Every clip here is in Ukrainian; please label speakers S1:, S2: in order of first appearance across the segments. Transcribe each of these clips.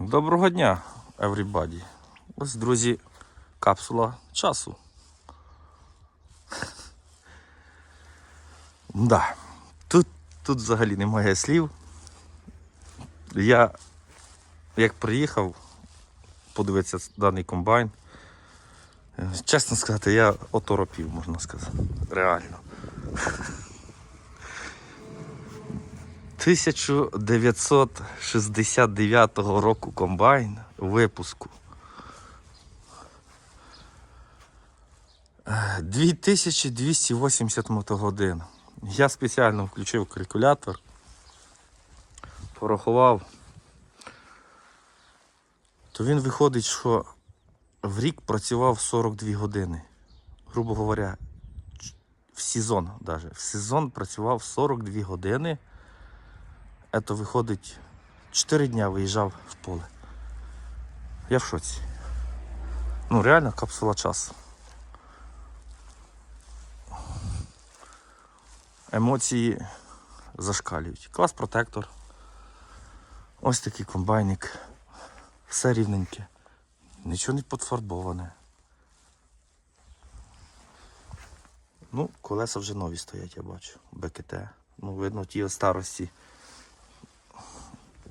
S1: Доброго дня, everybody. Ось, друзі, капсула часу. Да. Тут, тут взагалі немає слів. Я як приїхав подивитися даний комбайн. Чесно сказати, я оторопів, можна сказати. Реально. 1969 року комбайн випуску. Е, 2280 мотогодин. Я спеціально включив калькулятор, порахував. То він виходить, що в рік працював 42 години. Грубо говоря, в сезон даже. В сезон працював 42 години. Это виходить 4 дня виїжджав в поле. Я в шоці. Ну, реально капсула часу. Емоції зашкалюють. Клас протектор. Ось такий комбайник. Все рівненьке. Нічого не подфарбоване. Ну, колеса вже нові стоять, я бачу. БКТ. Ну, видно, ті старості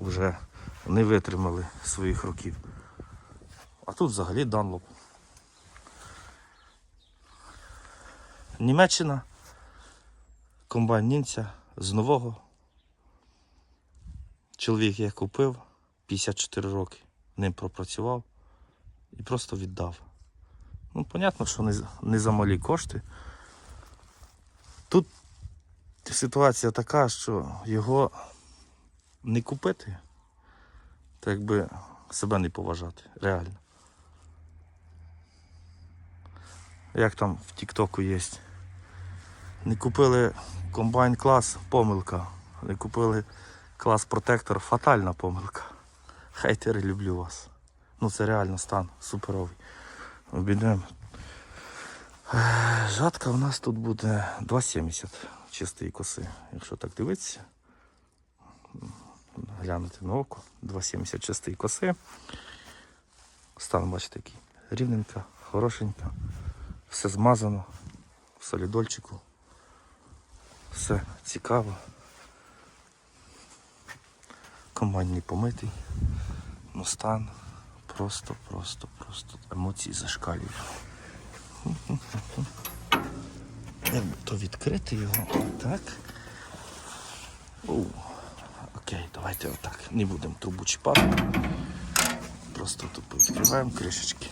S1: вже не витримали своїх років. А тут взагалі Данлоп. Німеччина, комбайн німця з нового. Чоловік я купив 54 роки, ним пропрацював і просто віддав. Ну, понятно, що не, не за малі кошти. Тут ситуація така, що його не купити, то якби себе не поважати, реально. Як там в Тіктоку є. Не купили комбайн клас, помилка. Не купили клас протектор, фатальна помилка. Хейтери, люблю вас. Ну це реально стан суперовий. Обійдемо. Жатка у нас тут буде 2,70 чистої коси, якщо так дивитися глянути на око. 2,70 чистої коси. Стан, бачите, який рівненька, хорошенька. Все змазано в солідольчику. Все цікаво. Не помитий. Ну стан просто, просто, просто емоції зашкалюють. То відкрити його. Так. Оу. Окей, давайте отак. Не будемо трубу чіпати. Просто тут відкриваємо кришечки.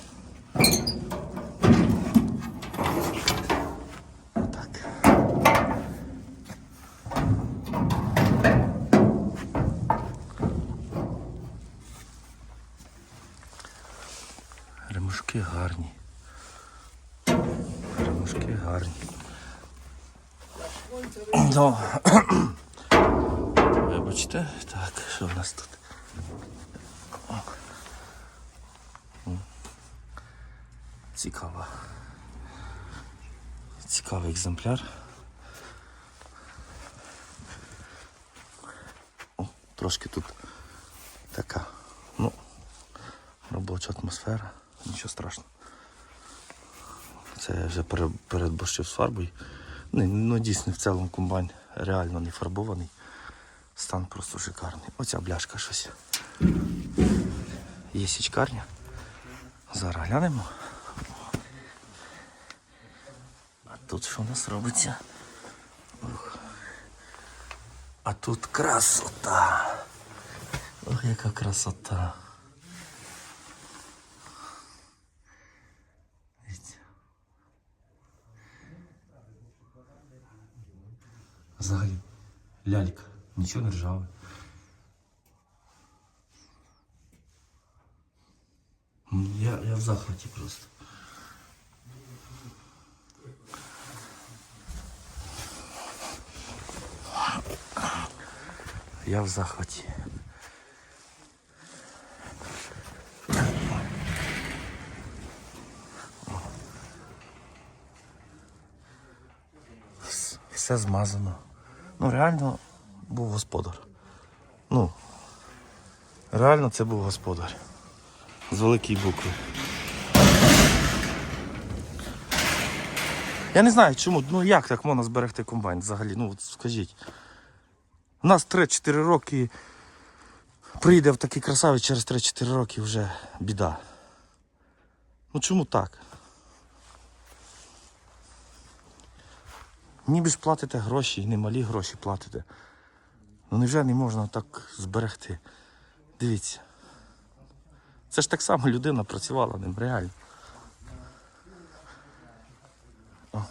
S1: Ремушки гарні. Ремушки гарні. Ну, Вибачте, так, що в нас тут? Цікаво. Цікавий екземпляр. О, трошки тут така, ну, робоча атмосфера, нічого страшного. Це я вже передборщив з фарбою. Ну дійсно в цілому комбайн реально не фарбований. Стан просто шикарний. Оця бляшка щось. Є січкарня. Зараз глянемо. А тут що у нас робиться? Ух. А тут красота. Ох, яка красота. Взагалі, лялька, нічого не ржаве. Я, я в захваті просто. Я в захваті. Все змазано. Ну реально був господар. Ну, Реально це був господар. З великої букви. Я не знаю чому, ну як так можна зберегти комбайн взагалі? Ну от скажіть. У нас 3-4 роки прийде в такий красавець через 3-4 роки вже біда. Ну чому так? Ніби ж платите гроші, і немалі гроші платите. Ну невже не можна так зберегти? Дивіться. Це ж так само людина працювала ним, реально. О.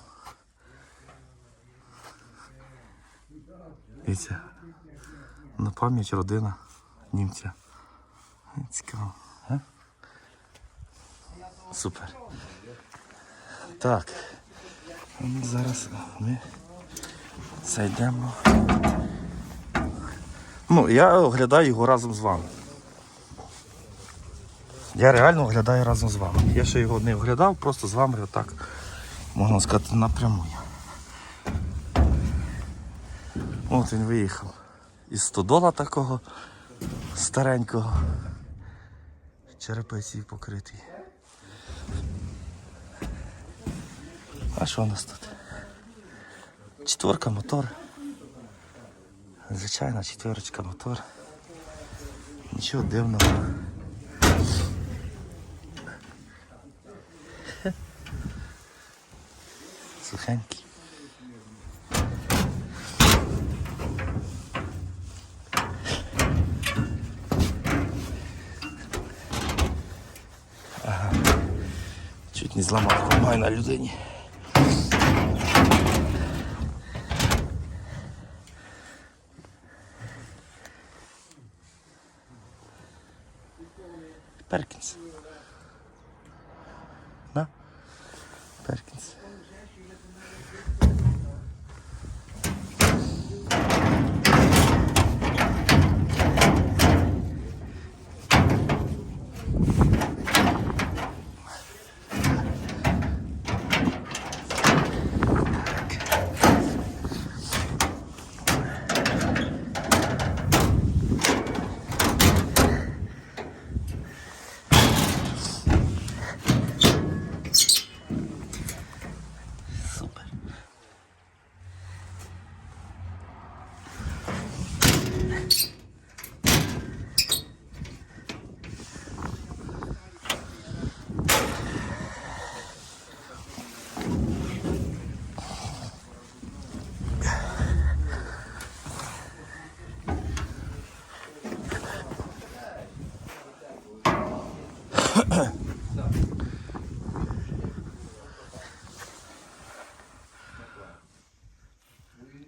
S1: Дивіться. На пам'ять родина німця. Цікаво. А? Супер. Так. Зараз ми зайдемо. Ну, я оглядаю його разом з вами. Я реально оглядаю разом з вами. Я ще його не оглядав, просто з вами отак, можна сказати, напряму. От він виїхав із стодола такого старенького. Черепиці покритий. А що у нас тут? Четверка мотор. Звичайна четверочка мотор. Нічого дивного. Сухенький. Ага. Чуть не зламав комбайн на людині. Perkins.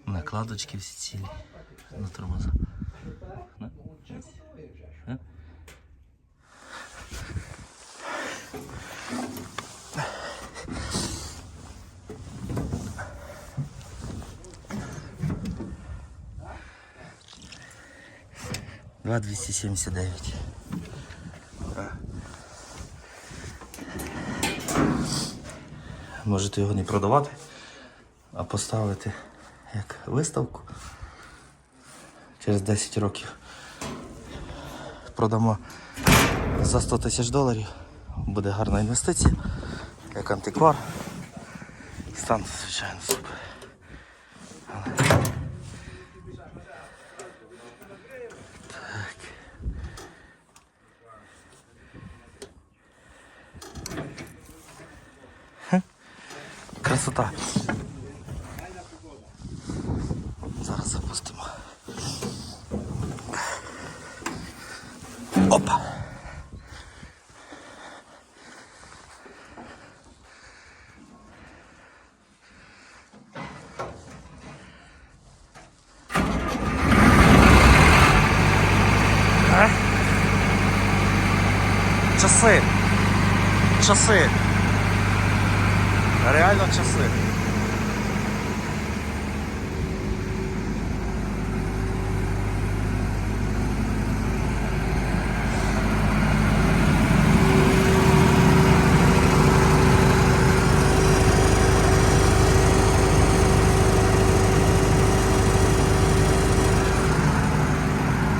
S1: Накладочки всі цілі на тормоза. На. А? Два двісті сімдесят дев'ять. Можете його не продавати, а поставити як виставку. Через 10 років продамо за 100 тисяч доларів. Буде гарна інвестиція, як антиквар. Стан, звичайно, супер. Красота. Зараз запустимо. Опа. Часи. Часи. Реально часи.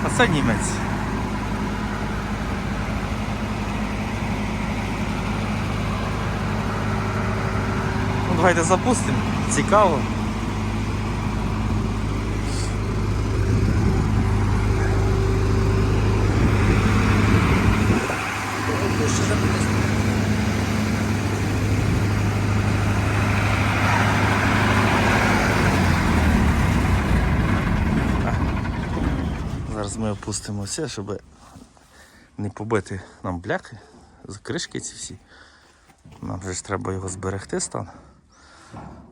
S1: А це німець. Давайте запустимо. Цікаво. Зараз ми опустимося, щоб не побити нам бляхи, кришки ці всі. Нам же ж треба його зберегти стан. Thank you.